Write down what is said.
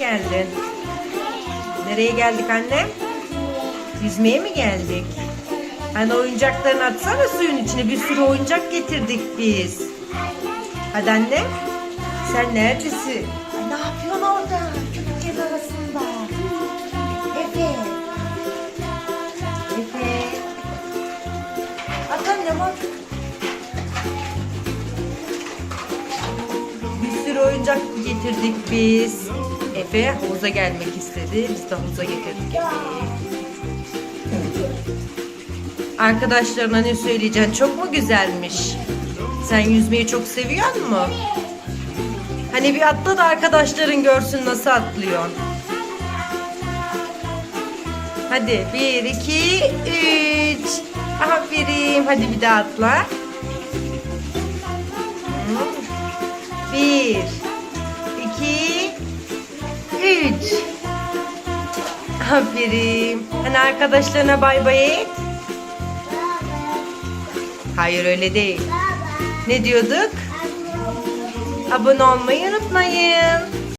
geldin? Nereye geldik annem? Yüzmeye mi geldik? Hani oyuncaklarını atsana suyun içine. Bir sürü oyuncak getirdik biz. Hadi anne. Sen neredesin? Ay, ne yapıyorsun orada? Köpüklerin arasında. Efe. Efe. At annem at. Oyuncak getirdik biz. Efe havuza gelmek istedi. Biz de havuza getirdik Efe'yi. Arkadaşlarına ne söyleyeceksin? Çok mu güzelmiş? Sen yüzmeyi çok seviyor mu? Hani bir atla da arkadaşların görsün nasıl atlıyorsun. Hadi bir, iki, üç. Aferin. Hadi bir daha atla. Hı. Bir, iki, üç. Aferin. Hani arkadaşlarına bay bay et. Hayır öyle değil. Ne diyorduk? Abone olmayı unutmayın.